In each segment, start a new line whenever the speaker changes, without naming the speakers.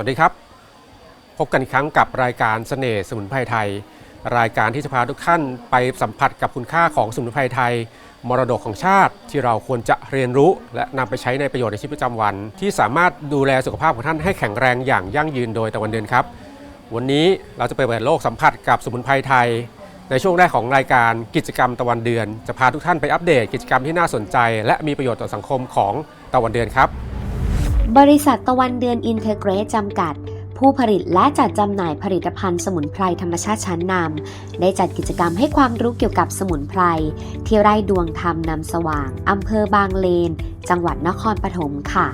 สวัสดีครับ พบกันอีกครั้งกับรายการเสน่ห์สมุนไพรไทย รายการที่จะพาทุกท่านไปสัมผัสกับคุณค่าของสมุนไพรไทย มรดกของชาติที่เราควรจะเรียนรู้ และนำไปใช้ในประโยชน์ในชีวิตประจำวัน ที่สามารถดูแลสุขภาพของท่านให้แข็งแรงอย่างยั่งยืนโดยตะวันเดือนครับ วันนี้เราจะไปเปิดโลกสัมผัสกับสมุนไพรไทย ในช่วงแรกของรายการกิจกรรมตะวันเดือน จะพาทุกท่านไปอัปเดตกิจกรรมที่น่าสนใจ และมีประโยชน์ต่อสังคมของตะวันเดือนครับ
บริษัทตะวันเดือนอินเทอร์เกรสจำกัด ผู้ผลิตและจัดจำหน่ายผลิตภัณฑ์สมุนไพรธรรมชาติชั้นนำได้จัดกิจกรรมให้ความรู้เกี่ยวกับสมุนไพร ที่ไร่ดวงธรรมนำสว่างอำเภอบางเลน จังหวัดนครปฐมค่ะ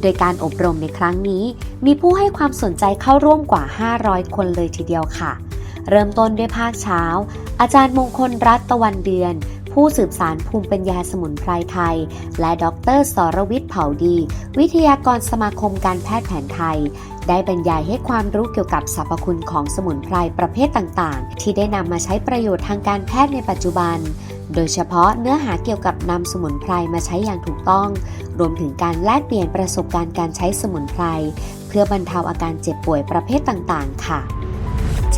โดยการอบรมในครั้งนี้ มีผู้ให้ความสนใจเข้าร่วมกว่า 500 คนเลยทีเดียวค่ะ เริ่มต้นด้วยภาคเช้า อาจารย์มงคลรัตนตะวันเดือน ผู้สืบสารภูมิปัญญาสมุนไพรไทย และดรสรวิทย์เผ่าดี วิทยากรสมาคมการแพทย์แผนไทย ได้บรรยายให้ความรู้เกี่ยวกับสรรพคุณของสมุนไพรประเภทต่างๆ ที่ได้นำมาใช้ประโยชน์ทางการแพทย์ในปัจจุบัน โดยเฉพาะเนื้อหาเกี่ยวกับนำสมุนไพรมาใช้อย่างถูกต้อง รวมถึงการแลกเปลี่ยนประสบการณ์การใช้สมุนไพรเพื่อบรรเทาอาการเจ็บป่วยประเภทต่างๆ ค่ะ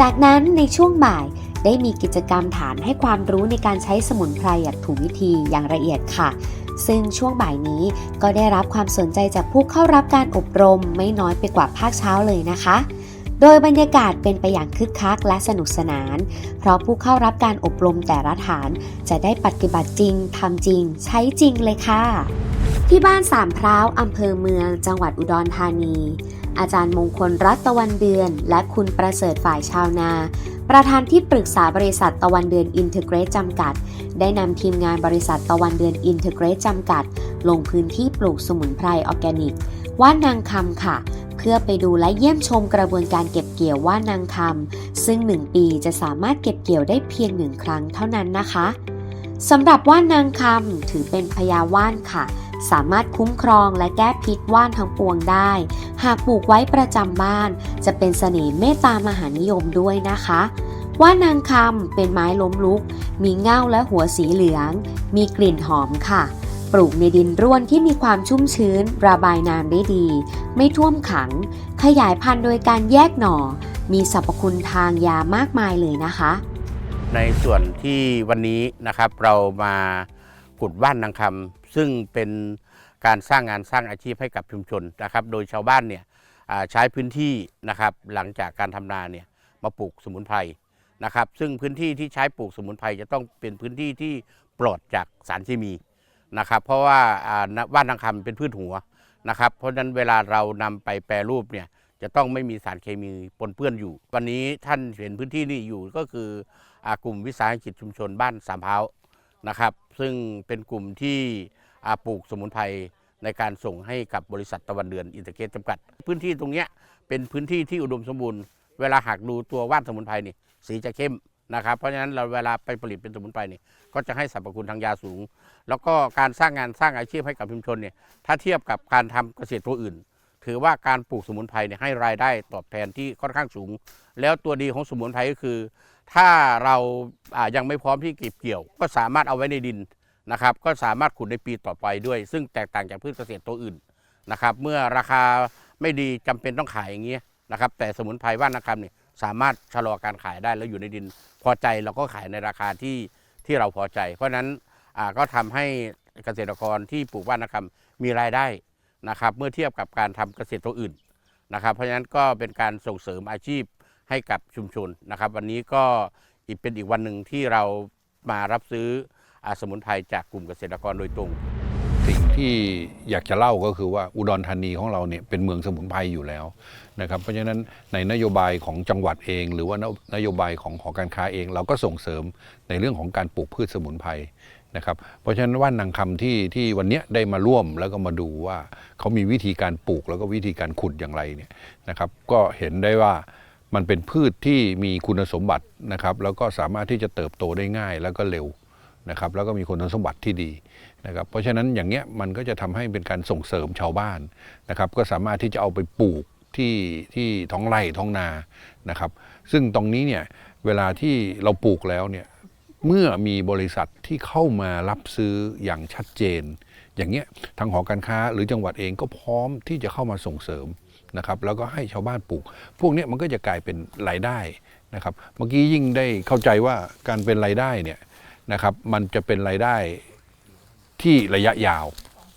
จากนั้นในช่วงบ่าย ได้มีกิจกรรมฐานให้ความรู้ในการใช้สมุนไพรอย่างถูกวิธีอย่างละเอียดค่ะ ซึ่งช่วงบ่ายนี้ก็ได้รับความสนใจจากผู้เข้ารับการอบรมไม่น้อยไปกว่าภาคเช้าเลยนะคะ โดยบรรยากาศเป็นไปอย่างคึกคักและสนุกสนาน เพราะผู้เข้ารับการอบรมแต่ละฐาน จะได้ปฏิบัติจริงทำจริง ใช้จริงเลยค่ะ ที่บ้านสามพร้าวอำเภอเมือง จังหวัดอุดรธานีอาจารย์มงคลรัตตะวันเดือน และคุณประเสริฐฝ่ายชาวนา ประธานที่ปรึกษาบริษัทตะวันเดือนอินเทอร์เกรสจำกัด ได้นำทีมงานบริษัทตะวันเดือนอินเทอร์เกรสจำกัด ลงพื้นที่ปลูกสมุนไพรออร์แกนิก ว่านนางคำค่ะ เพื่อไปดูและเยี่ยมชมกระบวนการเก็บเกี่ยวว่านนางคำซึ่ง 1 ปีจะสามารถเก็บเกี่ยวได้เพียงหนึ่งครั้งเท่านั้นนะคะสำหรับว่านนางคำถือเป็นพญาว่านค่ะ สามารถคุ้มครองและแก้พิษว่านทั้งปวงได้ หากปลูกไว้ประจำบ้าน จะเป็นเสน่ห์เมตตามหานิยมด้วยนะคะ ว่านางคำเป็นไม้ล้มลุก มีเง่าและหัวสีเหลือง มีกลิ่นหอมค่ะ ปลูกในดินร่วนที่มีความชุ่มชื้น ระบายน้ำได้ดี ไม่ท่วมขัง ขยายพันธุ์โดยการแยกหน่อ มีสรรพคุณทางยามากมายเลยนะคะ
ในส่วนที่วันนี้นะครับเรามาขุดว่านนางคำ ซึ่งเป็นการสร้างงานสร้างอาชีพให้กับชุมชนนะครับ โดยชาวบ้านเนี่ยใช้พื้นที่นะครับหลังจากการทำนาเนี่ยมาปลูกสมุนไพรนะครับ ซึ่งพื้นที่ที่ใช้ปลูกสมุนไพรจะต้องเป็นพื้นที่ที่ปลอดจากสารเคมีนะครับ เพราะว่าอ่าว่านนางคำเป็นพืชหัวนะครับ เพราะฉะนั้นเวลาเรานำไปแปรรูปเนี่ยจะต้องไม่มีสารเคมีปนเปื้อนอยู่ วันนี้ท่านเห็นพื้นที่นี้อยู่ก็คืออกลุ่มวิสาหกิจชุมชนบ้านสามพร้านะครับ ซึ่งเป็นกลุ่มที่ ปลูกสมุนไพรในการส่งให้กับบริษัทตะวันเดือนอินเตอร์เกตจำกัด พื้นที่ตรงนี้เป็นพื้นที่ที่อุดมสมบูรณ์เวลาหากดูตัวว่านสมุนไพรนี่สีจะเข้มนะครับเพราะฉะนั้นเราเวลาไปผลิตเป็นสมุนไพรนี่ก็จะให้สรรพคุณทางยาสูง แล้วก็การสร้างงานสร้างอาชีพให้กับชุมชนเนี่ยถ้าเทียบกับการทำเกษตรตัวอื่น ถือว่าการปลูกสมุนไพรเนี่ยให้รายได้ตอบแทนที่ค่อนข้างสูง แล้วตัวดีของสมุนไพรก็คือ ถ้าเรายังไม่พร้อมที่เก็บเกี่ยว ก็สามารถเอาไว้ในดิน นะครับ ก็สามารถขุดในปีต่อไปด้วย ซึ่งแตกต่างจากพืชเกษตรตัวอื่นนะครับ เมื่อราคาไม่ดีจำเป็นต้องขายอย่างเงี้ยนะครับ แต่สมุนไพรว่านนาคำเนี่ยสามารถชะลอการขายได้แล้วอยู่ในดินพอใจเราก็ขายในราคาที่ที่เราพอใจ เพราะฉะนั้นอ่าก็ทำให้เกษตรกรที่ปลูกว่านนาคำมีรายได้นะครับ เมื่อเทียบกับการทำเกษตรตัวอื่นนะครับ เพราะฉะนั้นก็เป็นการส่งเสริมอาชีพให้กับชุมชนนะครับ วันนี้ก็อีกเป็นอีกวันหนึ่งที่เรามารับซื้อ สมุนไพรจากกลุ่มเกษตรกรโดยตรง
สิ่งที่อยากจะเล่าก็คือว่าอุดรธานีของเราเนี่ยเป็นเมืองสมุนไพรอยู่แล้วนะครับเพราะฉะนั้นในนโยบายของจังหวัดเอง หรือว่านโยบายของหอการค้าเอง เราก็ส่งเสริมในเรื่องของการปลูกพืชสมุนไพรนะครับเพราะฉะนั้นว่านนางคำที่ที่วันนี้ได้มาร่วมแล้วก็มาดูว่าเขามีวิธีการปลูกแล้วก็วิธีการขุดอย่างไรเนี่ยนะครับ ก็เห็นได้ว่ามันเป็นพืชที่มีคุณสมบัตินะครับ แล้วก็สามารถที่จะเติบโตได้ง่ายแล้วก็เร็ว นะครับแล้วก็มีคุณสมบัติที่ดีนะครับเพราะฉะนั้นอย่างเงี้ยมันก็จะทำให้เป็นการส่งเสริมชาวบ้านนะครับก็สามารถที่จะเอาไปปลูกที่ที่ท้องไร่ท้องนานะครับ ซึ่งตรงนี้เนี่ยเวลาที่เราปลูกแล้วเนี่ยเมื่อมีบริษัทที่เข้ามารับซื้ออย่างชัดเจน อย่างเงี้ยทางหอการค้าหรือจังหวัดเองก็พร้อมที่จะเข้ามาส่งเสริมนะครับ แล้วก็ให้ชาวบ้านปลูก พวกนี้มันก็จะกลายเป็นรายได้นะครับ เมื่อกี้ยิ่งได้เข้าใจว่าการเป็นรายได้เนี่ย นะครับมันจะเป็นรายได้ที่ระยะยาว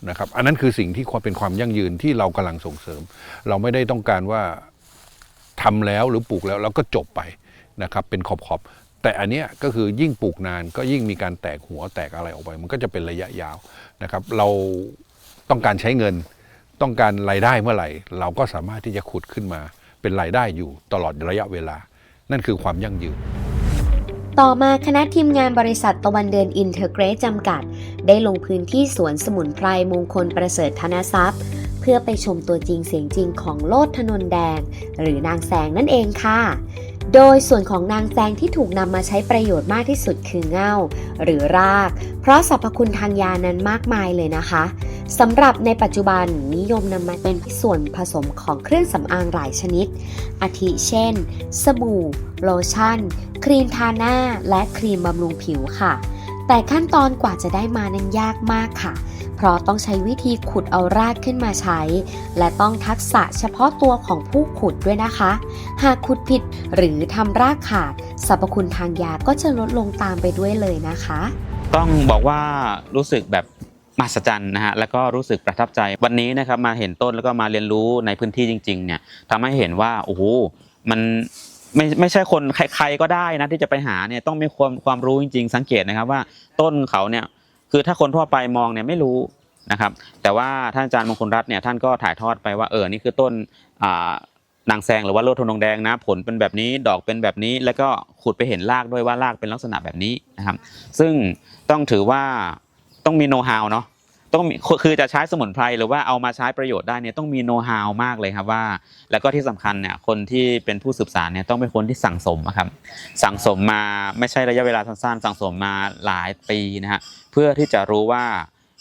นะครับอันนั้นคือสิ่งที่ความเป็นความยั่งยืนที่เรากำลังส่งเสริม เราไม่ได้ต้องการว่าทำแล้วหรือปลูกแล้วแล้วก็จบไปนะครับเป็นขอบๆแต่อันเนี้ยก็คือยิ่งปลูกนานก็ยิ่งมีการแตกหัวแตกอะไรออกไป มันก็จะเป็นระยะยาวนะครับ เราต้องการใช้เงินต้องการรายได้เมื่อไหร่ เราก็สามารถที่จะขุดขึ้นมา เป็นรายได้อยู่ตลอดระยะเวลา นั่นคือความยั่งยืน
ต่อมาคณะทีมงานบริษัทตะวันเดินอินเทอร์เกรสจำกัด ได้ลงพื้นที่สวนสมุนไพรมงคลประเสริฐธนทรัพย์ เพื่อไปชมตัวจริงเสียงจริงของโลดถนนแดง หรือนางแสงนั่นเองค่ะ โดยส่วนของนางแซงที่ถูกนำมาใช้ประโยชน์มากที่สุดคือเง่า หรือราก เพราะสรรพคุณทางยานั้นมากมายเลยนะคะสำหรับในปัจจุบันนิยมนำมาเป็นส่วนผสมของเครื่องสำอางหลายชนิด อาทิเช่น สบู่ โลชั่น ครีมทาหน้า และครีมบำรุงผิวค่ะ แต่ขั้นตอนกว่าจะได้มานั้นยากมากค่ะ เพราะต้องใช้วิธีขุดเอารากขึ้นมาใช้ และต้องทักษะเฉพาะตัวของผู้ขุดด้วยนะคะ หากขุดผิดหรือทำรากขาดสรรพคุณทางยาก็จะลดลงตามไปด้วยเลยนะคะ
ต้องบอกว่ารู้สึกแบบมหัศจรรย์นะฮะแล้วก็รู้สึกประทับใจวันนี้นะครับมาเห็นต้นแล้วก็มาเรียนรู้ในพื้นที่จริงๆเนี่ยทำให้เห็นว่าโอ้โหมัน ไม่ไม่ใช่คนใครๆก็ได้นะที่จะไปหาเนี่ยต้องมีความความรู้จริง ๆ สังเกตนะครับว่าต้นเขาเนี่ยคือถ้าคนทั่วไปมองเนี่ยไม่รู้นะครับ แต่ว่าท่านอาจารย์มงคลรัตน์เนี่ยท่านก็ถ่ายทอดไปว่าเออนี่คือต้นอ่านางแซงหรือว่าโลดทนงแดงนะ ผลเป็นแบบนี้ดอกเป็นแบบนี้ แล้วก็ขุดไปเห็นรากด้วยว่ารากเป็นลักษณะแบบนี้นะครับ ซึ่งต้องถือว่าต้องมีโน้ตฮาวเนาะ ต้องมีคือจะใช้สมุนไพรหรือว่าเอามาใช้ประโยชน์ได้เนี่ยต้องมีโน้ตฮาวมากเลยครับว่า แล้วก็ที่สำคัญเนี่ยคนที่เป็นผู้สืบสารเนี่ยต้องเป็นคนที่สั่งสมอะครับสั่งสมมาไม่ใช่ระยะเวลาสั้นๆสั่งสมมาหลายปีนะฮะเพื่อที่จะรู้ว่า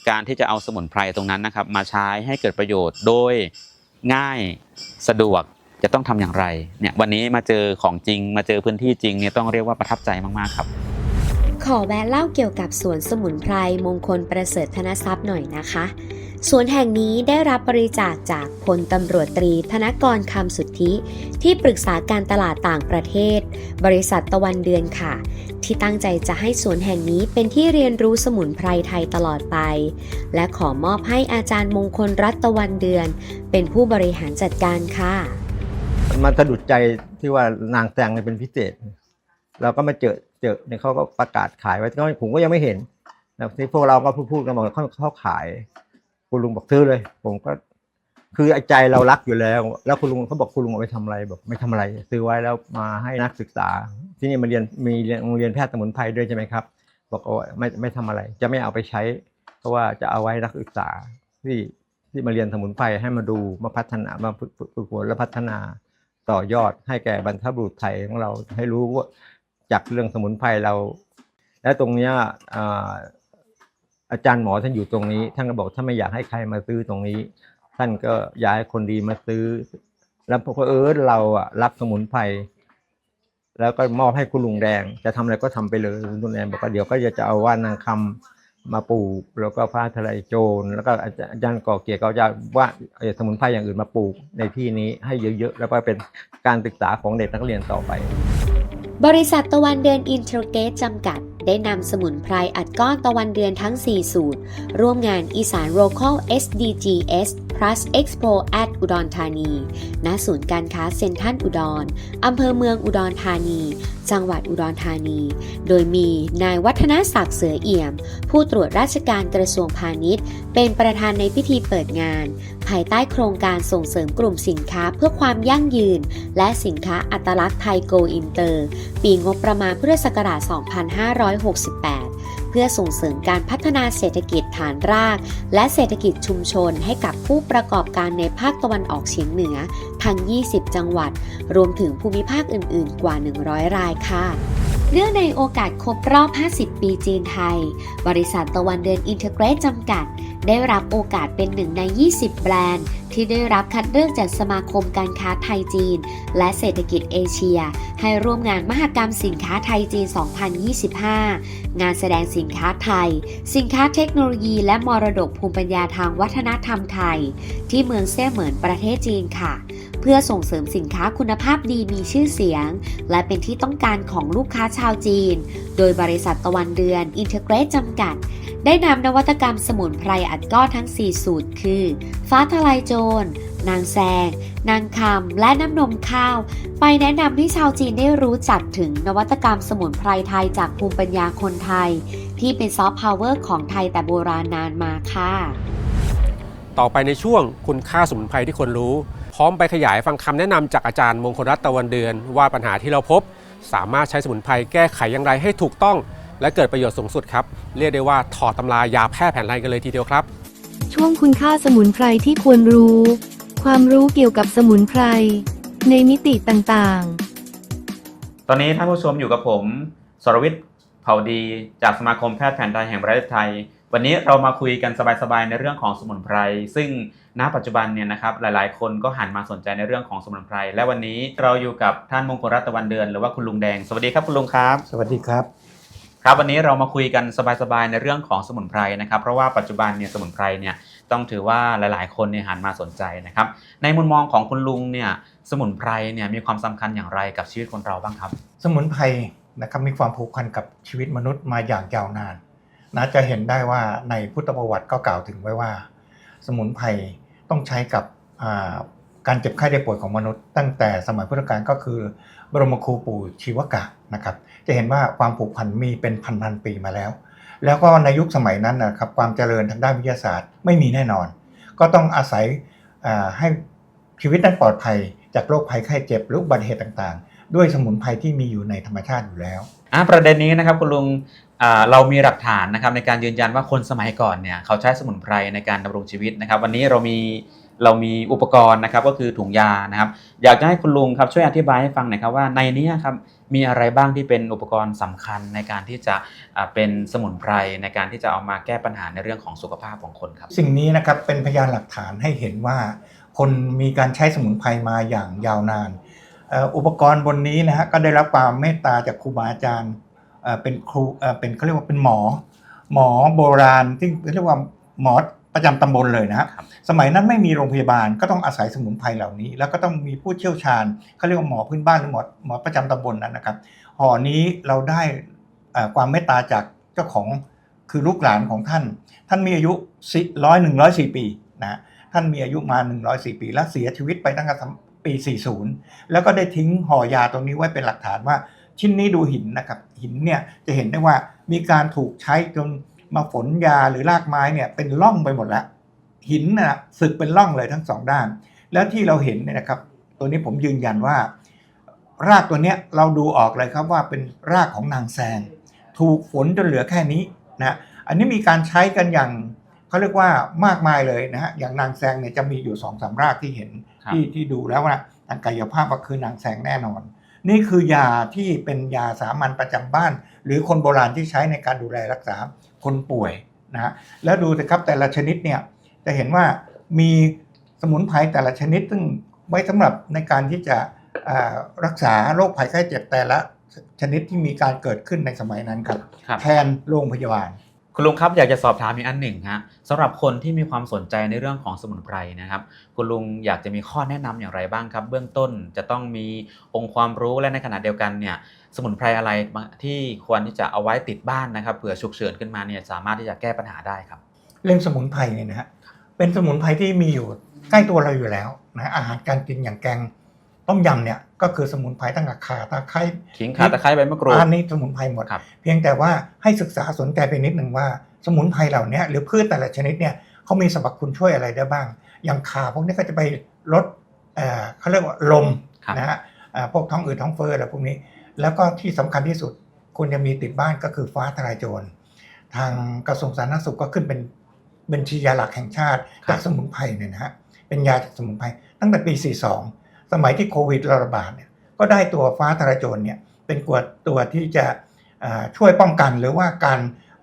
การที่จะเอาสมุนไพรตรงนั้นนะครับมาใช้ให้เกิดประโยชน์โดยง่ายสะดวกจะต้องทำอย่างไรเนี่ยวันนี้มาเจอของจริงมาเจอพื้นที่จริงเนี่ยต้องเรียกว่าประทับใจมากๆครับ
ขอแวะเล่าเกี่ยวกับสวนสมุนไพรมงคลประเสริฐธนทรัพย์หน่อยนะคะ สวนแห่งนี้ได้รับบริจาคจากพลตำรวจตรีธนกรคำสุทธิ ที่ปรึกษาการตลาดต่างประเทศ บริษัทตะวันเดือนค่ะ ที่ตั้งใจจะให้สวนแห่งนี้เป็นที่เรียนรู้สมุนไพรไทยตลอดไป และขอมอบให้อาจารย์มงคลรัตตะวันเดือน เป็นผู้บริหารจัดการค่ะ
มันสะดุดใจที่ว่านางแตงเนี่ยเป็นพิเศษ เราก็มาเจอ จอเนี่ยเขาก็ประกาศขายไว้ก็ผมก็ยังไม่เห็นนะที่พวกเราก็พูดพูดกันบอกเขาเขาขาย คุณลุงบอกซื้อเลย ผมก็ คือไอ้ใจเรารักอยู่แล้ว แล้วคุณลุงเขาบอกคุณลุงเอาไปทำอะไรบอกไม่ทำอะไร ซื้อไว้แล้วมาให้นักศึกษา ที่นี่มาเรียนมีเรียนโรงเรียนแพทย์สมุนไพรด้วยใช่ไหมครับ บอกโอ้ไม่ไม่ทำอะไร จะไม่เอาไปใช้ เพราะว่าจะเอาไว้นักศึกษาที่ที่มาเรียนสมุนไพรให้มาดูมาพัฒนามาฝึกฝนและพัฒนาต่อยอดให้แก่บรรพบุรุษไทยของเราให้รู้ว่า จากเรื่องสมุนไพรเรา และตรงเนี้ยอาจารย์หมอท่านอยู่ตรงนี้ ท่านก็บอกถ้าไม่อยากให้ใครมาซื้อตรงนี้ ท่านก็อยากให้คนดีมาซื้อ แล้วพอเออเราอะรักสมุนไพรแล้วก็มอบให้คุณลุงแดง จะทำอะไรก็ทำไปเลยคุณลุงแดงบอกว่าเดี๋ยวก็จะเอาว่านนางคำมาปลูก แล้วก็ฟ้าทะลายโจรแล้วก็อาจารย์ก่อเกียรติเขาจะว่าสมุนไพรอย่างอื่นมาปลูกในที่นี้ให้เยอะๆแล้วก็เป็นการศึกษาของเด็กนักเรียนต่อไป
บริษัทตะวันเดือนอินเทอร์เกตจำกัด ได้นำสมุนไพรอัดก้อนตะวันเดือนทั้ง 4 สูตร ร่วมงานอีสาน Local SDGs Plus Expo at อุดรธานี ณ ศูนย์การค้าเซ็นทรัลอุดรอำเภอเมืองอุดรธานี จังหวัดอุดรธานี โดยมีนายวัฒนศักดิ์เสือเอี่ยม ผู้ตรวจราชการกระทรวงพาณิชย์ เป็นประธานในพิธีเปิดงาน ภายใต้โครงการส่งเสริมกลุ่มสินค้าเพื่อความยั่งยืน และสินค้าอัตลักษณ์ไทยโกอินเตอร์ ปีงบประมาณพุทธศักราช 2568 เพื่อส่งเสริมการพัฒนาเศรษฐกิจฐานราก และเศรษฐกิจชุมชนให้กับผู้ประกอบการในภาคตะวันออกเฉียงเหนือ ทั้ง 20 จังหวัด รวมถึงภูมิภาคอื่น ๆ กว่า 100 รายค่ะเนื่องในโอกาสครบรอบ 50 ปีจีนไทย บริษัทตะวันเดินอินเทอร์เกรตจำกัด ได้รับโอกาสเป็นหนึ่งใน 20 แบรนด์ ที่ได้รับคัดเลือกจากสมาคมการค้าไทยจีน และเศรษฐกิจเอเชีย ให้ร่วมงานมหกรรมสินค้าไทยจีน 2025 งานแสดงสินค้าไทย สินค้าเทคโนโลยี และมรดกภูมิปัญญาทางวัฒนธรรมไทย ที่เมืองเซี่ยเหมินประเทศจีนค่ะ เพื่อส่งเสริมสินค้าคุณภาพดีมีชื่อเสียง และเป็นที่ต้องการของลูกค้าชาวจีน โดยบริษัทตะวันเดือนอินเทอร์เกรตจำกัด ได้นำนวัตกรรมสมุนไพรอัดก้อนทั้ง 4 สูตร คือ ฟ้าทลายโจร นางแซง นางคำ และน้ำนมข้าว ไปแนะนำให้ชาวจีนได้รู้จักถึงนวัตกรรมสมุนไพรไทยจากภูมิปัญญาคนไทย ที่เป็นซอฟต์พาวเวอร์ของไทยแต่โบราณนานมาค่ะ
ต่อไปในช่วงคุณค่าสมุนไพรที่คนรู้ พร้อมไปขยายฟังคำแนะนำจากอาจารย์มงคลรัตน์ตะวันเดือน ว่าปัญหาที่เราพบ สามารถใช้สมุนไพรแก้ไขอย่างไรให้ถูกต้อง และเกิดประโยชน์สูงสุดครับ เรียกได้ว่าถอดตำรายาแพทย์แผนไทยกันเลยทีเดียวครับ
ช่วงคุณค่าสมุนไพรที่ควรรู้ ความรู้เกี่ยวกับสมุนไพร ในมิติต่างๆ
ตอนนี้ท่านผู้ชมอยู่กับผมสรวิทย์เผ่าดีจากสมาคมแพทย์แผนไทยแห่งประเทศไทย วันนี้เรามาคุยกันสบายๆในเรื่องของสมุนไพร ซึ่งณปัจจุบันเนี่ยนะครับหลายๆ คนก็หันมาสนใจในเรื่องของสมุนไพร และวันนี้เราอยู่กับท่านมงคลรัตน์ตะวันเดือนหรือว่าคุณลุงแดง สวัสดีครับคุณลุงครับ
สวัสดีครับ
ครับวันนี้เรามาคุยกันสบายๆในเรื่องของสมุนไพรนะครับ เพราะว่าปัจจุบันเนี่ยสมุนไพรเนี่ยต้องถือว่าหลายๆ คนเนี่ยหันมาสนใจนะครับ ในมุมมองของคุณลุงเนี่ยสมุนไพรเนี่ยมีความสำคัญอย่างไรกับชีวิตคนเราบ้างครับ
สมุนไพรนะครับมีความผูกพันกับชีวิตมนุษย์มาอย่างยาวนานนะจะเห็นได้ว่าในพุทธประวัติก็กล่าวถึงไว้ว่า สมุนไพรต้องใช้กับ การเจ็บไข้ได้ป่วยของมนุษย์ ตั้งแต่สมัยพุทธกาลก็คือบรมครูปู่ชีวกะนะครับจะเห็นว่าความผูกพันมีเป็นพันๆปีมาแล้ว แล้วก็ในยุคสมัยนั้นนะครับความเจริญทางด้านวิทยาศาสตร์ไม่มีแน่นอน ก็ต้องอาศัยให้ชีวิตนั้นปลอดภัย จากโรคภัยไข้เจ็บหรืออุบัติเหตุต่างๆ ด้วยสมุนไพรที่มีอยู่ในธรรมชาติอยู่แล้ว
อ่าประเด็นนี้นะครับคุณลุงเรามีหลักฐานนะครับในการยืนยันว่าคนสมัยก่อนเนี่ยเขาใช้สมุนไพรในการดำรงชีวิตนะครับ วันนี้เรามี เรามีอุปกรณ์นะครับก็คือถุงยานะครับ อยากจะให้คุณลุงครับช่วยอธิบายให้ฟังหน่อยครับว่าในนี้ครับมีอะไรบ้างที่เป็นอุปกรณ์สำคัญในการที่จะเป็นสมุนไพรในการที่จะเอามาแก้ปัญหาในเรื่องของสุขภาพของคนครับ
สิ่งนี้นะครับเป็นพยานหลักฐานให้เห็นว่า คนมีการใช้สมุนไพรมาอย่างยาวนาน อุปกรณ์บนนี้นะฮะก็ได้รับความเมตตาจากครูบาอาจารย์เป็นครูเป็นเขาเรียกว่าเป็นหมอ หมอโบราณที่เรียกว่าหมอ ประจำตำบลเลยนะฮะ
ครับ
สมัยนั้นไม่มีโรงพยาบาลก็ต้องอาศัยสมุนไพรเหล่านี้ แล้วก็ต้องมีผู้เชี่ยวชาญเขาเรียกว่าหมอพื้นบ้านหรือหมอหมอประจำตำบลนั้นนะครับห่อนี้เราได้เอ่อความเมตตาจากเจ้าของคือลูกหลานของท่าน ท่านมีอายุร้อยหนึ่งร้อยสี่ปีนะฮะท่านมีอายุมา 104 ปี และเสียชีวิตไปตั้งแต่ปี 40 แล้วก็ได้ทิ้งห่อยาตรงนี้ไว้เป็นหลักฐานว่า ชิ้นนี้ดูหินนะครับหินเนี่ยจะเห็นได้ว่ามีการถูกใช้จน มาฝนยาหรือรากไม้เนี่ยเป็นร่องไปหมดแล้ว หินนะสึกเป็นร่องเลยทั้งสองด้าน แล้วที่เราเห็นเนี่ยนะครับ ตัวนี้ผมยืนยันว่า รากตัวเนี้ยเราดูออกเลยครับว่าเป็นรากของนางแซง ถูกฝนจนเหลือแค่นี้นะอันนี้มีการใช้กันอย่างเขาเรียกว่ามากมายเลยนะฮะอย่างนางแซงเนี่ยจะมีอยู่สองสามรากที่เห็น
ครับ
ที่ที่ดูแล้วว่าทางกายภาพก็คือนางแซงแน่นอน นี่คือยาที่เป็นยาสามัญประจำบ้าน หรือคนโบราณที่ใช้ในการดูแลรักษา คนป่วยนะฮะแล้วดูสิครับแต่ละชนิดเนี่ยจะเห็นว่ามีสมุนไพรแต่ละชนิด ซึ่งไว้สำหรับในการที่จะอ่ารักษาโรคภัยไข้เจ็บแต่ละชนิดที่มีการเกิดขึ้นในสมัยนั้นครับ
ครับ
แทนโรงพยาบาล
คุณลุงครับอยากจะสอบถามอีกอันหนึ่งฮะสำหรับคนที่มีความสนใจในเรื่องของสมุนไพรนะครับ คุณลุงอยากจะมีข้อแนะนำอย่างไรบ้างครับ เบื้องต้นจะต้องมีองค์ความรู้และในขณะเดียวกันเนี่ยสมุนไพรอะไรที่ควรที่จะเอาไว้ติดบ้านนะครับเผื่อฉุกเฉินขึ้นมาเนี่ยสามารถที่จะแก้ปัญหาได้ครับ
เรื่องสมุนไพรเนี่ยนะฮะเป็นสมุนไพรที่มีอยู่ใกล้ตัวเราอยู่แล้วนะอาหารการกินอย่างแกงต้มยำเนี่ย ก็คือสมุนไพรตั้งแต่ข่าตะไคร้
ขิงข่าตะไคร้ใบมะกรูด
อันนี้สมุนไพรหมด
ครับ
เพียงแต่ว่าให้ศึกษาสนใจไปนิดหนึ่งว่า สมุนไพรเหล่านี้หรือพืชแต่ละชนิดเนี่ยเขามีสรรพคุณช่วยอะไรได้บ้าง อย่างข่าพวกนี้ก็จะไปลดเอ่อเขาเรียกว่าลม
ครับ
นะฮะอ่าพวกท้องอืดท้องเฟ้ออะไรพวกนี้ แล้วก็ที่สำคัญที่สุดควรจะมีติดบ้านก็คือฟ้าทลายโจรทางกระทรวงสาธารณสุขก็ขึ้นเป็นบัญชียาหลักแห่งชาติ
ครับ
จากสมุนไพรเนี่ยนะฮะเป็นยาจากสมุนไพรตั้งแต่ปี 42 สมัยที่โควิดระบาดเนี่ยก็ได้ตัวฟ้าทลายโจรเนี่ยเป็นกรดตัวที่จะอ่าช่วยป้องกันหรือว่าการ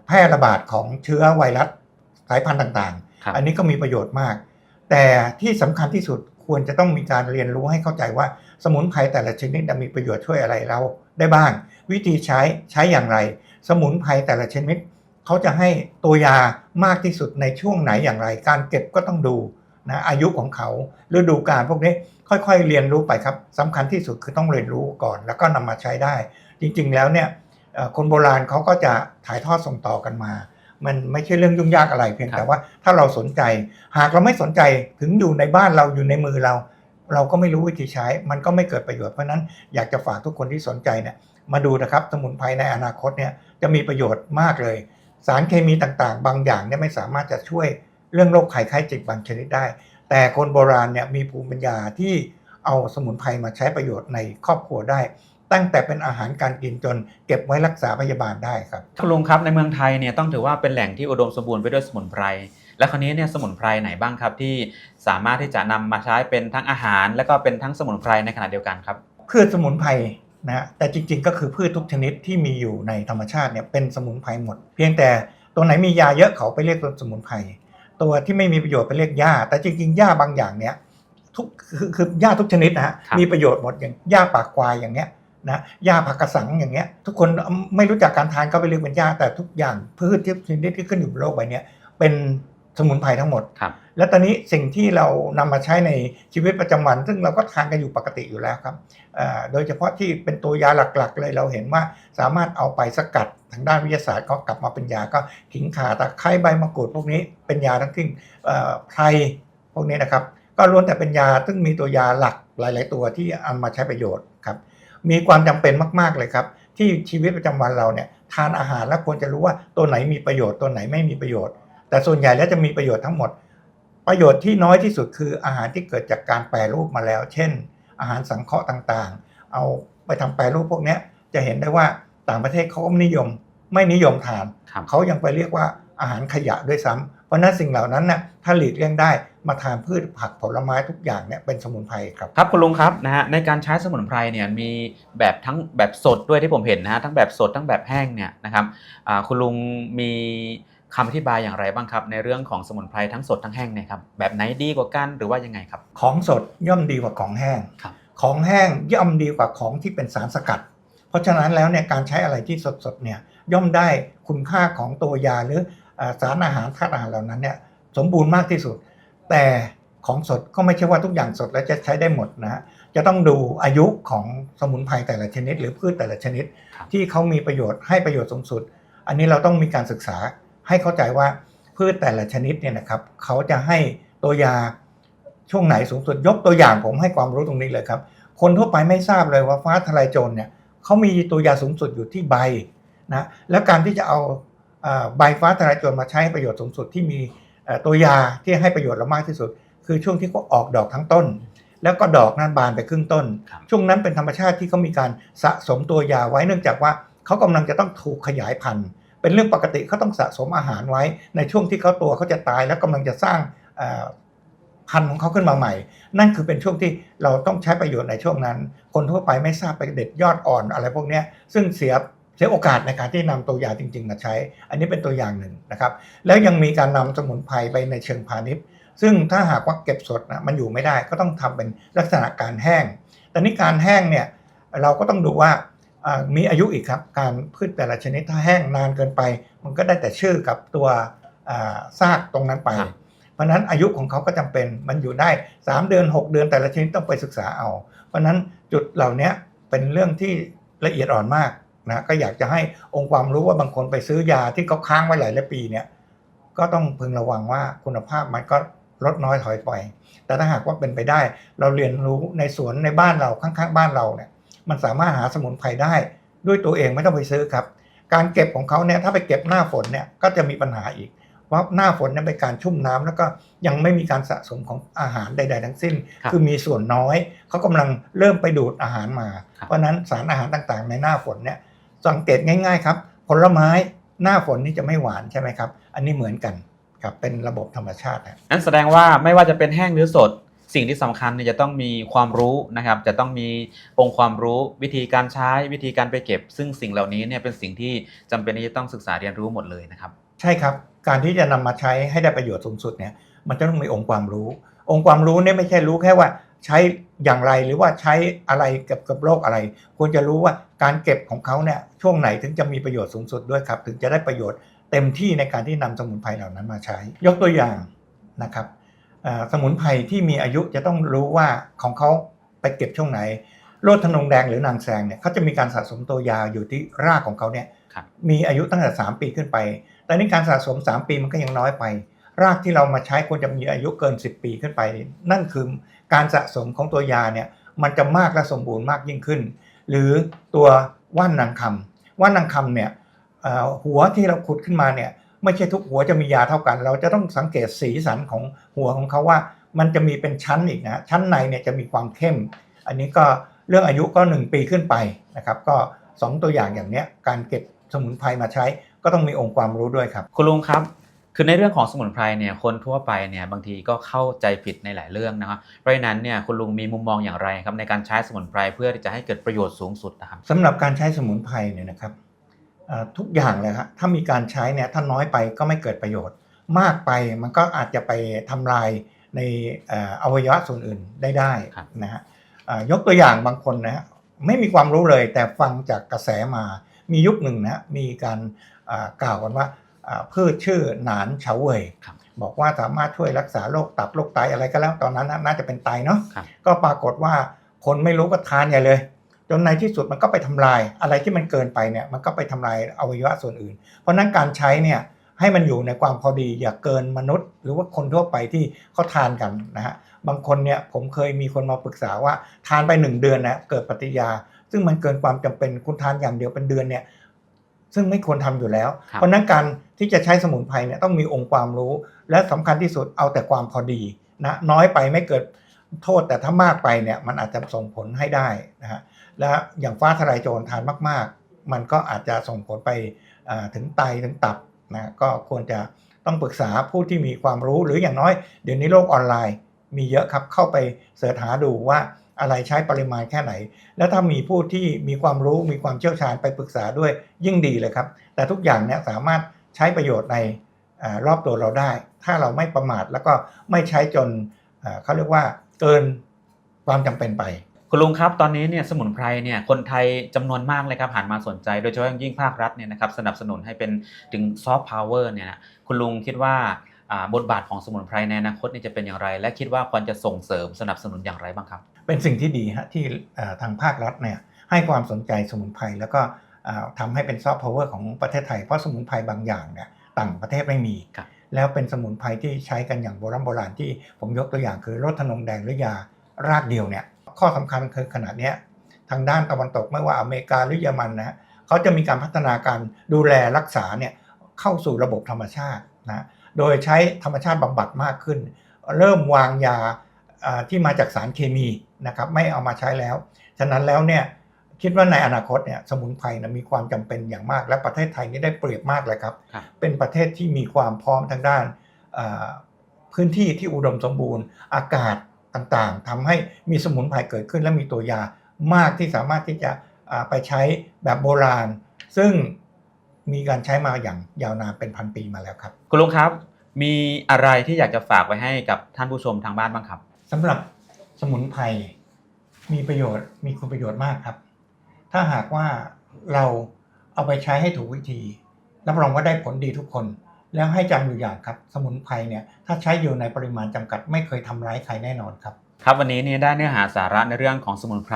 แพร่ระบาดของเชื้อไวรัสสายพันธุ์ต่าง
ครับ
ๆอันนี้ก็มีประโยชน์มาก แต่ที่สำคัญที่สุดควรจะต้องมีการเรียนรู้ให้เข้าใจว่าสมุนไพรแต่ละชนิดมีประโยชน์ช่วยอะไรเราได้บ้าง วิธีใช้ใช้อย่างไร สมุนไพรแต่ละชนิดเขาจะให้ตัวยามากที่สุดในช่วงไหนอย่างไร การเก็บก็ต้องดูนะอายุของเขาฤดูกาลพวกนี้ ค่อยๆเรียนรู้ไปครับสำคัญที่สุดคือต้องเรียนรู้ก่อน แล้วก็นำมาใช้ได้ จริงๆแล้วเนี่ยเอ่อคนโบราณเขาก็จะถ่ายทอดส่งต่อกันมา มันไม่ใช่เรื่องยุ่งยากอะไรเพียง
ครับ
แต่ว่าถ้าเราสนใจ หากเราไม่สนใจถึงอยู่ในบ้านเราอยู่ในมือเรา เราก็ไม่รู้วิธีใช้ มันก็ไม่เกิดประโยชน์เพราะฉะนั้นอยากจะฝากทุกคนที่สนใจเนี่ยมาดูนะครับสมุนไพรในอนาคตเนี่ยจะมีประโยชน์มากเลย สารเคมีต่างๆ บางอย่างเนี่ยไม่สามารถจะช่วยเรื่องโรคไข้ไข้เจ็บบางชนิดได้ แต่คนโบราณเนี่ยมีภูมิปัญญาที่เอาสมุนไพรมาใช้ประโยชน์ในครอบครัวได้ ตั้งแต่เป็นอาหารการกินจนเก็บไว้รักษาพยาบาลได้ครับ
คุณลุงครับในเมืองไทยเนี่ยต้องถือว่าเป็นแหล่งที่อุดมสมบูรณ์ไปด้วยสมุนไพรและคราวนี้เนี่ยสมุนไพรไหนบ้างครับที่สามารถที่จะนำมาใช้เป็นทั้งอาหาร และก็เป็นทั้งสมุนไพรในขณะเดียวกันครับ
พืชสมุนไพรนะฮะแต่จริงๆ ก็คือพืชทุกชนิดที่มีอยู่ในธรรมชาติเนี่ยเป็นสมุนไพรหมด เพียงแต่ตัวไหนมียาเยอะเขาไปเรียกตัวสมุนไพร ตัวที่ไม่มีประโยชน์ไปเรียกหญ้า แต่จริงๆหญ้าบางอย่างเนี่ยทุกคือคือหญ้าทุกชนิดนะฮะ
ครับ
มีประโยชน์หมดอย่างหญ้าปากควายอย่างเงี้ยนะหญ้าผักกระสังอย่างเงี้ย ทุกคนไม่รู้จักการทานก็ไปเรียกเป็นหญ้าแต่ทุกอย่างพืชที่ชนิดที่ขึ้นอยู่บนโลกใบเนี้ยเป็นสมุนไพรทั้งหมด
ครับ
แล้วตอนนี้สิ่งที่เรานำมาใช้ในชีวิตประจำวัน ซึ่งเราก็ทานกันอยู่ปกติอยู่แล้วครับ โดยเฉพาะที่เป็นตัวยาหลักๆ เลยเราเห็นว่าสามารถเอาไปสกัดทางด้านวิทยาศาสตร์ก็กลับมาเป็นยาก็ขิงขาตะไคร้ใบมะกรูดพวกนี้เป็นยาทั้งสิ้นเอ่ไพรพวกนี้นะครับ ก็ล้วนแต่เป็นยาซึ่งมีตัวยาหลักหลาย ๆ ตัวที่เอามาใช้ประโยชน์ครับมีความจำเป็นมาก ๆเลยครับ ที่ชีวิตประจำวันเราเนี่ยทานอาหารแล้วควรจะรู้ว่าตัวไหนมีประโยชน์ตัวไหนไม่มีประโยชน์ แต่ส่วนใหญ่แล้วจะมีประโยชน์ทั้งหมด ประโยชน์ที่น้อยที่สุดคืออาหารที่เกิดจากการแปรรูปมาแล้ว เช่น อาหารสังเคราะห์ต่างๆ เอาไปทำแปรรูปพวกเนี้ยจะเห็นได้ว่าต่างประเทศเขาก็ไม่นิยม ไม่นิยมทาน
ครับ
เขายังไปเรียกว่าอาหารขยะด้วยซ้ำเพราะฉะนั้นสิ่งเหล่านั้นน่ะถ้าหลีกเลี่ยงได้มาทานพืชผักผลไม้ทุกอย่างเนี่ยเป็นสมุนไพรครับ
ครับคุณลุงครับนะฮะในการใช้สมุนไพรเนี่ยมีแบบทั้งแบบสดด้วยที่ผมเห็นนะฮะทั้งแบบสดทั้งแบบแห้งเนี่ยนะครับอ่าคุณลุงมี คำอธิบายอย่างไรบ้างครับ ในเรื่องของสมุนไพรทั้งสดทั้งแห้งเนี่ยครับแบบไหนดีกว่ากันหรือว่ายังไงครับ
ของสดย่อมดีกว่าของแห้ง
ครับ
ของแห้งย่อมดีกว่าของที่เป็นสารสกัด เพราะฉะนั้นแล้วเนี่ยการใช้อะไรที่สดๆเนี่ยย่อมได้คุณค่าของตัวยาหรือเอ่อสารอาหารธาตุอาหารเหล่านั้นเนี่ยสมบูรณ์มากที่สุด แต่ของสดก็ไม่ใช่ว่าทุกอย่างสดแล้วจะใช้ได้หมดนะฮะจะต้องดูอายุของสมุนไพรแต่ละชนิด หรือพืชแต่ละชนิด
ครับ
ที่เขามีประโยชน์ให้ประโยชน์สูงสุด อันนี้เราต้องมีการศึกษา ให้เข้าใจว่าพืชแต่ละชนิดเนี่ยนะครับเขาจะให้ตัวยาช่วงไหนสูงสุดยกตัวอย่างผมให้ความรู้ตรงนี้เลยครับ คนทั่วไปไม่ทราบเลยว่าฟ้าทลายโจรเนี่ยเขามีตัวยาสูงสุดอยู่ที่ใบนะแล้วการที่จะเอาใบฟ้าทลายโจรมาใช้ประโยชน์สูงสุดที่มีตัวยาที่ให้ประโยชน์เรามากที่สุด คือช่วงที่เขาออกดอกทั้งต้น แล้วก็ดอกนั้นบานไปครึ่งต้น ช่วงนั้นเป็นธรรมชาติที่เขามีการสะสมตัวยาไว้เนื่องจากว่าเขากำลังจะต้องถูกขยายพันธุ์ เป็นเรื่องปกติเขาต้องสะสมอาหารไว้ ในช่วงที่เขาตัวเขาจะตายแล้วกำลังจะสร้างพันธุ์ของเขาขึ้นมาใหม่ นั่นคือเป็นช่วงที่เราต้องใช้ประโยชน์ในช่วงนั้น คนทั่วไปไม่ทราบไปเด็ดยอดอ่อนอะไรพวกนี้ซึ่งเสียเสียโอกาสในการที่นำตัวยาจริง ๆ มาใช้ อันนี้เป็นตัวอย่างหนึ่งนะครับ แล้วยังมีการนำสมุนไพรไปในเชิงพาณิชย์ ซึ่งถ้าหากว่าเก็บสดนะมันอยู่ไม่ได้ก็ต้องทำเป็นลักษณะการแห้ง แต่นี่การแห้งเนี่ยเราก็ต้องดูว่า มีอายุอีกครับ การพืชแต่ละชนิดถ้าแห้งนานเกินไป มันก็ได้แต่ชื่อกับตัวอ่าซากตรงนั้นไป
ครับ
เพราะฉะนั้นอายุของเขาก็จำเป็นมันอยู่ได้ 3 เดือน 6 เดือนแต่ละชนิดต้องไปศึกษาเอา เพราะฉะนั้นจุดเหล่านี้เป็นเรื่องที่ละเอียดอ่อนมากนะก็อยากจะให้องค์ความรู้ว่าบางคนไปซื้อยาที่เขาค้างไว้หลายหลายปีเนี่ยก็ต้องพึงระวังว่าคุณภาพมันก็ลดน้อยถอยไป แต่ถ้าหากว่าเป็นไปได้ เราเรียนรู้ในสวนในบ้านเราข้างๆ บ้านเราเนี่ย มันสามารถหาสมุนไพรได้ ด้วยตัวเองไม่ต้องไปซื้อครับ การเก็บของเขาเนี่ยถ้าไปเก็บหน้าฝนเนี่ยก็จะมีปัญหาอีกเพราะหน้าฝนเนี่ยเป็นการชุ่มน้ำแล้วก็ยังไม่มีการสะสมของอาหารใด ๆ ทั้งสิ้น
ครับ
คือมีส่วนน้อยเขากำลังเริ่มไปดูดอาหารมา
ครับ
เพราะฉะนั้นสารอาหารต่างๆ ในหน้าฝนเนี่ยสังเกตง่าย ๆ ครับ ผลไม้หน้าฝนนี่จะไม่หวานใช่ไหมครับ อันนี้เหมือนกันครับเป็นระบบธรรมชาตินะ
นั่นแสดงว่าไม่ว่าจะเป็นแห้งหรือสด สิ่งที่สำคัญเนี่ยจะต้องมีความรู้นะครับ จะต้องมีองค์ความรู้วิธีการใช้วิธีการไปเก็บ ซึ่งสิ่งเหล่านี้เนี่ยเป็นสิ่งที่จำเป็นที่จะต้องศึกษาเรียนรู้หมดเลยนะครับ
ใช่ครับการที่จะนำมาใช้ให้ได้ประโยชน์สูงสุดเนี่ยมันจะต้องมีองค์ความรู้ องค์ความรู้เนี่ยไม่ใช่รู้แค่ว่าใช้อย่างไรหรือว่าใช้อะไรกับกับโรคอะไร ควรจะรู้ว่าการเก็บของเขาเนี่ยช่วงไหนถึงจะมีประโยชน์สูงสุดด้วยครับ ถึงจะได้ประโยชน์เต็มที่ในการที่นำสมุนไพรเหล่านั้นมาใช้ ยกตัวอย่างนะครับ สมุนไพรที่มีอายุจะต้องรู้ว่าของเขาไปเก็บช่วงไหนโรคทนงแดงหรือนางแซงเนี่ยเขาจะมีการสะสมตัวยาอยู่ที่รากของเขาเนี่ย
ครับ
มีอายุตั้งแต่ 3 ปีขึ้นไป แต่นี่การสะสม 3 ปีมันก็ยังน้อยไป รากที่เรามาใช้ควรจะมีอายุเกิน 10 ปีขึ้นไป นั่นคือการสะสมของตัวยาเนี่ยมันจะมากและสมบูรณ์มากยิ่งขึ้น หรือตัวว่านนางคำว่านนางคำเนี่ยเอ่อหัวที่เราขุดขึ้นมาเนี่ย ไม่ใช่ทุกหัวจะมียาเท่ากัน เราจะต้องสังเกตสีสันของหัวของเขาว่า มันจะมีเป็นชั้นอีกนะชั้นในเนี่ยจะมีความเข้ม อันนี้ก็เรื่องอายุก็ 1 ปีขึ้นไปนะครับ ก็ 2 ตัวอย่างอย่างเนี้ยการเก็บสมุนไพรมาใช้ ก็ต้องมีองค์ความรู้ด้วยครับ
คุณลุงครับ คือในเรื่องของสมุนไพรเนี่ยคนทั่วไปเนี่ยบางทีก็เข้าใจผิดในหลายเรื่องนะครับเพราะฉะนั้นเนี่ยคุณลุงมีมุมมองอย่างไรครับในการใช้สมุนไพรเพื่อที่จะให้เกิดประโยชน์สูงสุดนะครับ
สำหรับการใช้สมุนไพรเนี่ยนะครับเอ่อ ทุกอย่างเลยครับถ้ามีการใช้เนี่ยถ้าน้อยไปก็ไม่เกิดประโยชน์ มากไปมันก็อาจจะไปทำลายในเอ่ออวัยวะส่วนอื่นได้ได้
ครับ
นะฮะเอ่อยกตัวอย่างบางคนนะฮะไม่มีความรู้เลยแต่ฟังจากกระแสมามียุคหนึ่งนะมีการเอ่อกล่าวกันว่าเอ่อพืชชื่อหนานเฉาเว่ย
ครับ
บอกว่าสามารถช่วยรักษาโรคตับโรคไตอะไรก็แล้วตอนนั้นนะน่าจะเป็นไตเนาะ
ครับ
ก็ปรากฏว่าคนไม่รู้ก็ทานใหญ่เลยจ นในที่สุดมันก็ไปทำลายอะไรที่มันเกินไปเนี่ยมันก็ไปทำลายอวัยวะส่วนอื่น เพราะฉะนั้นการใช้เนี่ยให้มันอยู่ในความพอดีอย่าเกินมนุษย์ หรือว่าคนทั่วไปที่เขาทานกันนะฮะบางคนเนี่ยผมเคยมีคนมาปรึกษาว่าทานไปหนึ่งเดือนนะเกิดปฏิกิริยา ซึ่งมันเกินความจำเป็นคุณทานอย่างเดียวเป็นเดือนเนี่ยซึ่งไม่ควรทำอยู่แล้ว
ครับ
เพราะฉะนั้นการที่จะใช้สมุนไพรเนี่ยต้องมีองค์ความรู้ และสำคัญที่สุดเอาแต่ความพอดีนะน้อยไปไม่เกิดโทษแต่ถ้ามากไปเนี่ยมันอาจจะส่งผลให้ได้นะฮะ และอย่างฟ้าทลายโจรทานมาก ๆ มันก็อาจจะส่งผลไปถึงไตถึงตับนะก็ควรจะต้องปรึกษาผู้ที่มีความรู้หรืออย่างน้อย เดี๋ยวนี้โลกออนไลน์มีเยอะครับเข้าไปเสิร์ชหาดูว่าอะไรใช้ปริมาณแค่ไหน แล้วถ้ามีผู้ที่มีความรู้มีความเชี่ยวชาญไปปรึกษาด้วยยิ่งดีเลยครับ แต่ทุกอย่างเนี่ยสามารถใช้ประโยชน์ในอรอบตัวเราได้ ถ้าเราไม่ประมาทแล้วก็ไม่ใช้จนเอ่อเขาเรียกว่าเกินความจำเป็นไป
คุณลุงครับตอนนี้เนี่ยสมุนไพรเนี่ยคนไทยจำนวนมากเลยครับหันมาสนใจ โดยเฉพาะอย่างยิ่งภาครัฐเนี่ยนะครับสนับสนุนให้เป็นถึงซอฟต์พาวเวอร์เนี่ยนะคุณลุงคิดว่าอ่าบทบาทของสมุนไพรในอนาคตเนี่ยจะเป็นอย่างไร และคิดว่าควรจะส่งเสริมสนับสนุนอย่างไรบ้างครับ
เป็นสิ่งที่ดีฮะที่เอ่อทางภาครัฐเนี่ยให้ความสนใจสมุนไพรแล้วก็เอ่อทำให้เป็นซอฟต์พาวเวอร์ของประเทศไทยเพราะสมุนไพรบางอย่างเนี่ยต่างประเทศไม่มี
ครับ
แล้วเป็นสมุนไพรที่ใช้กันอย่างโบราณโบราณที่ผมยกตัวอย่างคือรสทนงแดงหรือยารากเดียวเนี่ย ข้อสำคัญคือขณะเนี้ยทางด้านตะวันตกไม่ว่าอเมริกาหรือเยอรมันนะฮะเขาจะมีการพัฒนาการดูแลรักษาเนี่ยเข้าสู่ระบบธรรมชาตินะโดยใช้ธรรมชาติบำบัดมากขึ้น เริ่มวางยาอ่าที่มาจากสารเคมีนะครับไม่เอามาใช้แล้ว ฉะนั้นแล้วเนี่ยคิดว่าในอนาคตเนี่ยสมุนไพรนะมีความจำเป็นอย่างมาก และประเทศไทยนี่ได้เปรียบมากเลยครับ
ครับ
เป็นประเทศที่มีความพร้อมทางด้านอ่าพื้นที่ที่อุดมสมบูรณ์ อากาศ ต่างๆทำให้มีสมุนไพรเกิดขึ้น และมีตัวยามากที่สามารถที่จะอ่าไปใช้แบบโบราณ ซึ่งมีการใช้มาอย่างยาวนานเป็นพันปีมาแล้วครับ
คุณลุงครับ มีอะไรที่อยากจะฝากไว้ให้กับท่านผู้ชมทางบ้านบ้างครับ
สำหรับสมุนไพรมีประโยชน์มีคุณประโยชน์มากครับ ถ้าหากว่าเราเอาไปใช้ให้ถูกวิธีรับรองว่าได้ผลดีทุกคน แล้วให้จำอยู่อย่างครับ สมุนไพรเนี่ยถ้าใช้อยู่ในปริมาณจำกัดไม่เคยทำร้ายใครแน่นอนครับ
ครับวันนี้เนี่ยได้เนื้อหาสาระในเรื่องของสมุนไพร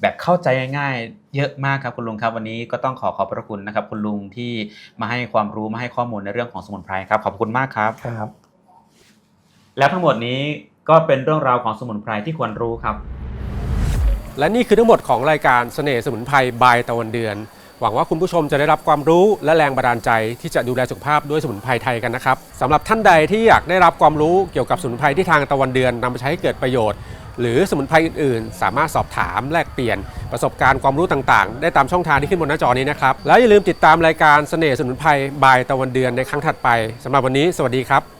แบบเข้าใจง่ายๆเยอะมากครับคุณลุงครับ วันนี้ก็ต้องขอขอบพระคุณนะครับ คุณลุงที่มาให้ความรู้มาให้ข้อมูลในเรื่องของสมุนไพรครับขอบคุณมากครับ
ครับ
แล้วทั้งหมดนี้ก็เป็นเรื่องราวของสมุนไพรที่ควรรู้ครับ
และนี่คือทั้งหมดของรายการเสน่ห์สมุนไพรบายตะวันเดือน หวังว่าคุณผู้ชมจะได้รับความรู้และแรงบันดาลใจที่จะดูแลสุขภาพด้วยสมุนไพรไทยกันนะครับสำหรับท่านใดที่อยากได้รับความรู้เกี่ยวกับสมุนไพรที่ทางตะวันเดือนนำไปใช้ให้เกิดประโยชน์ หรือสมุนไพรอื่นๆ สามารถสอบถามแลกเปลี่ยน ประสบการณ์ความรู้ต่างๆ ได้ตามช่องทางที่ขึ้นบนหน้าจอนี้นะครับแล้วอย่าลืมติดตามรายการเสน่ห์สมุนไพรบายตะวันเดือนในครั้งถัดไปสำหรับวันนี้ สวัสดีครับ